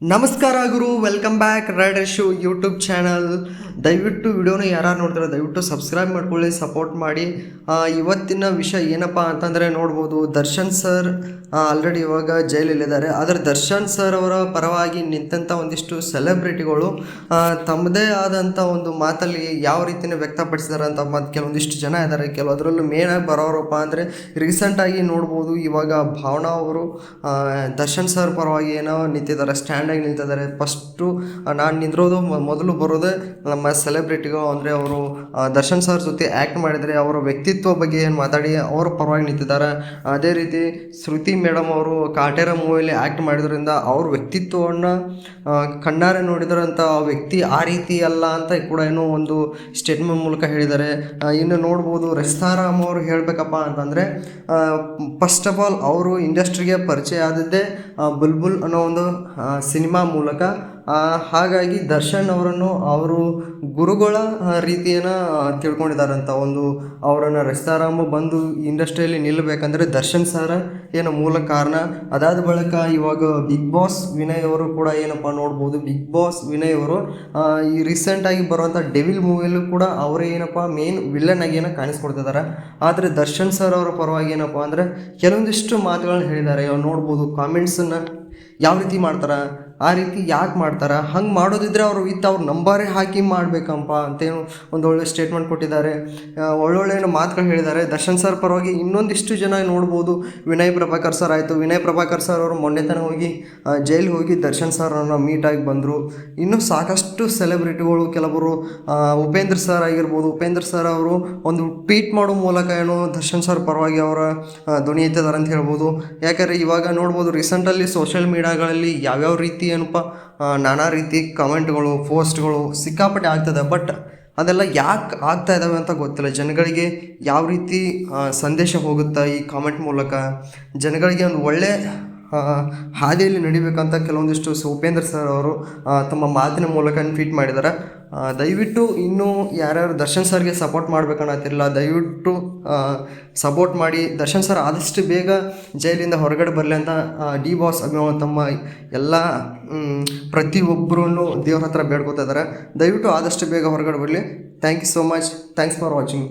ನಮಸ್ಕಾರ ಗುರು welcome back rider shoe YouTube channel ದಯವಿಟ್ಟು ವಿಡಿಯೋನ ಯಾರು ನೋಡ್ತಾರೆ ದಯವಿಟ್ಟು ಸಬ್ಸ್ಕ್ರೈಬ್ ಮಾಡ್ಕೊಳ್ಳಿ ಸಪೋರ್ಟ್ ಮಾಡಿ. ಇವತ್ತಿನ ವಿಷಯ ಏನಪ್ಪ ಅಂತಂದರೆ ನೋಡ್ಬೋದು, ದರ್ಶನ್ ಸರ್ ಆಲ್ರೆಡಿ ಇವಾಗ ಜೈಲಲ್ಲಿದ್ದಾರೆ. ಆದರೆ ದರ್ಶನ್ ಸರ್ ಅವರ ಪರವಾಗಿ ನಿಂತಂಥ ಒಂದಿಷ್ಟು ಸೆಲೆಬ್ರಿಟಿಗಳು ತಮ್ಮದೇ ಆದಂಥ ಒಂದು ಮಾತಲ್ಲಿ ಯಾವ ರೀತಿಯೇ ವ್ಯಕ್ತಪಡಿಸಿದ್ದಾರೆ ಅಂತ ಮತ್ತು ಕೆಲವೊಂದಿಷ್ಟು ಜನ ಇದ್ದಾರೆ. ಕೆಲವು ಅದರಲ್ಲೂ ಮೇನಾಗಿ ಬರೋರಪ್ಪ ಅಂದರೆ ರೀಸೆಂಟಾಗಿ ನೋಡ್ಬೋದು ಇವಾಗ ಭಾವನಾ ಅವರು ದರ್ಶನ್ ಸರ್ ಪರವಾಗಿ ಏನೋ ನಿಂತಿದ್ದಾರೆ. ಸ್ಟ್ಯಾಂಡಾಗಿ ನಿಂತಿದ್ದಾರೆ. ಫಸ್ಟು ನಾನು ನಿಂತಿರೋದು ಮೊ- ಮೊದಲು ಬರೋದೇ ನಮ್ಮ ಸೆಲೆಬ್ರಿಟಿಗಳು ಅಂದರೆ ಅವರು ದರ್ಶನ್ ಸರ್ ಜೊತೆ ಆ್ಯಕ್ಟ್ ಮಾಡಿದರೆ ಅವರ ವ್ಯಕ್ತಿತ್ವ ಬಗ್ಗೆ ಏನು ಮಾತಾಡಿ ಅವರ ಪರವಾಗಿ ನಿಂತಿದ್ದಾರೆ. ಅದೇ ರೀತಿ ಶ್ರುತಿ ಮೇಡಮ್ ಅವರು ಕಾಟೇರ ಮೂವಿಯಲ್ಲಿ ಆ್ಯಕ್ಟ್ ಮಾಡಿದ್ರಿಂದ ಅವ್ರ ವ್ಯಕ್ತಿತ್ವವನ್ನು ಕಣ್ಣಾರೆ ನೋಡಿದ್ರಂಥ ವ್ಯಕ್ತಿ ಆ ರೀತಿ ಅಲ್ಲ ಅಂತ ಕೂಡ ಏನೋ ಒಂದು ಸ್ಟೇಟ್ಮೆಂಟ್ ಮೂಲಕ ಹೇಳಿದ್ದಾರೆ. ಇನ್ನು ನೋಡ್ಬೋದು ರಸ್ತಾರಾಮ್ ಅವರು ಹೇಳಬೇಕಪ್ಪ ಅಂತಂದರೆ ಫಸ್ಟ್ ಆಫ್ ಆಲ್ ಅವರು ಇಂಡಸ್ಟ್ರಿಗೆ ಪರಿಚಯ ಆದದ್ದೇ ಬುಲ್ಬುಲ್ ಅನ್ನೋ ಒಂದು ಸಿನಿಮಾ ಮೂಲಕ ಹಾಗಾಗಿ ದರ್ಶನ್ ಅವರನ್ನು ಅವರು ಗುರುಗಳ ರೀತಿಯನ್ನು ತಿಳ್ಕೊಂಡಿದ್ದಾರಂತ ಒಂದು ಅವರನ್ನು ರಸ್ತಾರಾಮ ಬಂದು ಇಂಡಸ್ಟ್ರಿಯಲ್ಲಿ ನಿಲ್ಲಬೇಕಂದ್ರೆ ದರ್ಶನ್ ಸರ ಏನು ಮೂಲ ಕಾರಣ. ಅದಾದ ಬಳಿಕ ಇವಾಗ ಬಿಗ್ ಬಾಸ್ ವಿನಯ್ ಅವರು ಕೂಡ ಏನಪ್ಪ ನೋಡ್ಬೋದು ಬಿಗ್ ಬಾಸ್ ವಿನಯ್ ಅವರು ಈ ರೀಸೆಂಟಾಗಿ ಬರುವಂಥ ಡೆವಿಲ್ ಮೂವಿಯಲ್ಲೂ ಕೂಡ ಅವರೇ ಏನಪ್ಪ ಮೇನ್ ವಿಲನ್ ಆಗಿ ಏನೋ ಕಾಣಿಸ್ಕೊಡ್ತಿದ್ದಾರೆ ಆದರೆ ದರ್ಶನ್ ಸರ್ ಅವರ ಪರವಾಗಿ ಏನಪ್ಪ ಅಂದರೆ ಕೆಲವೊಂದಿಷ್ಟು ಮಾತುಗಳನ್ನ ಹೇಳಿದ್ದಾರೆ. ನೋಡ್ಬೋದು ಕಾಮೆಂಟ್ಸನ್ನು ಯಾವ ರೀತಿ ಮಾಡ್ತಾರೆ? ಆ ರೀತಿ ಯಾಕೆ ಮಾಡ್ತಾರೆ? ಹಂಗೆ ಮಾಡೋದಿದ್ರೆ ಅವರು ವಿತ್ ಅವ್ರು ನಂಬರೇ ಹಾಕಿ ಮಾಡಬೇಕಪ್ಪ ಅಂತೇನು ಒಂದು ಒಳ್ಳೆ ಸ್ಟೇಟ್ಮೆಂಟ್ ಕೊಟ್ಟಿದ್ದಾರೆ. ಒಳ್ಳೊಳ್ಳೆ ಮಾತುಗಳು ಹೇಳಿದ್ದಾರೆ. ದರ್ಶನ್ ಸರ್ ಪರವಾಗಿ ಇನ್ನೊಂದಿಷ್ಟು ಜನ ನೋಡ್ಬೋದು. ವಿನಯ್ ಪ್ರಭಾಕರ್ ಸರ್ ಆಯಿತು. ವಿನಯ್ ಪ್ರಭಾಕರ್ ಸರ್ ಅವರು ಮೊನ್ನೆ ತನಕ ಹೋಗಿ ಜೈಲಿಗೆ ಹೋಗಿ ದರ್ಶನ್ ಸರ್ ಅವ್ರನ್ನ ಮೀಟಾಗಿ ಬಂದರು. ಇನ್ನೂ ಸಾಕಷ್ಟು ಸೆಲೆಬ್ರಿಟಿಗಳು ಕೆಲವರು ಉಪೇಂದ್ರ ಸರ್ ಆಗಿರ್ಬೋದು. ಉಪೇಂದ್ರ ಸರ್ ಅವರು ಒಂದು ಟ್ವೀಟ್ ಮಾಡೋ ಮೂಲಕ ಏನೋ ದರ್ಶನ್ ಸರ್ ಪರವಾಗಿ ಅವರ ಧ್ವನಿ ಎತ್ತಿದ್ದಾರೆ ಅಂತ ಹೇಳ್ಬೋದು. ಯಾಕಂದರೆ ಇವಾಗ ನೋಡ್ಬೋದು ರೀಸೆಂಟಲ್ಲಿ ಸೋಷಿಯಲ್ ಮೀಡಿಯಾಗಳಲ್ಲಿ ಯಾವ್ಯಾವ ರೀತಿ ಏನಪ್ಪ ಆ, ನಾನಾ ರೀತಿ ಕಮೆಂಟ್ಗಳು ಪೋಸ್ಟ್ಗಳು ಸಿಕ್ಕಾಪಟ್ಟೆ ಆಗ್ತದೆ. ಬಟ್ ಅದೆಲ್ಲ ಯಾಕೆ ಆಗ್ತಾ ಇದ್ದಾವೆ ಅಂತ ಗೊತ್ತಿಲ್ಲ. ಜನಗಳಿಗೆ ಯಾವ ರೀತಿ ಸಂದೇಶ ಹೋಗುತ್ತಾ ಈ ಕಾಮೆಂಟ್ ಮೂಲಕ? ಜನಗಳಿಗೆ ಒಂದು ಒಳ್ಳೆ ಹಾದಿಯಲ್ಲಿ ನಡಿಬೇಕಂತ ಕೆಲವೊಂದಿಷ್ಟು ಉಪೇಂದ್ರ ಸರ್ ಅವರು ತಮ್ಮ ಮಾತಿನ ಮೂಲಕ ಟ್ವೀಟ್ ಮಾಡಿದ್ದಾರೆ. ದಯವಿಟ್ಟು ಇನ್ನೂ ಯಾರ್ಯಾರು ದರ್ಶನ್ ಸರ್ಗೆ ಸಪೋರ್ಟ್ ಮಾಡ್ಬೇಕನ್ನತ್ತಿರಲ್ಲ ದಯವಿಟ್ಟು ಸಪೋರ್ಟ್ ಮಾಡಿ. ದರ್ಶನ್ ಸರ್ ಆದಷ್ಟು ಬೇಗ ಜೈಲಿಂದ ಹೊರಗಡೆ ಬರಲಿ ಅಂತ ಡಿ ಬಾಸ್ ಅಭಿಮಾನ ತಮ್ಮ ಎಲ್ಲ ಪ್ರತಿಯೊಬ್ಬರೂ ದೇವ್ರ ಹತ್ರ ಬೇಡ್ಕೋತಾ ಇದ್ದಾರೆ. ದಯವಿಟ್ಟು ಆದಷ್ಟು ಬೇಗ ಹೊರಗಡೆ ಬರಲಿ. Thank you so much thanks for watching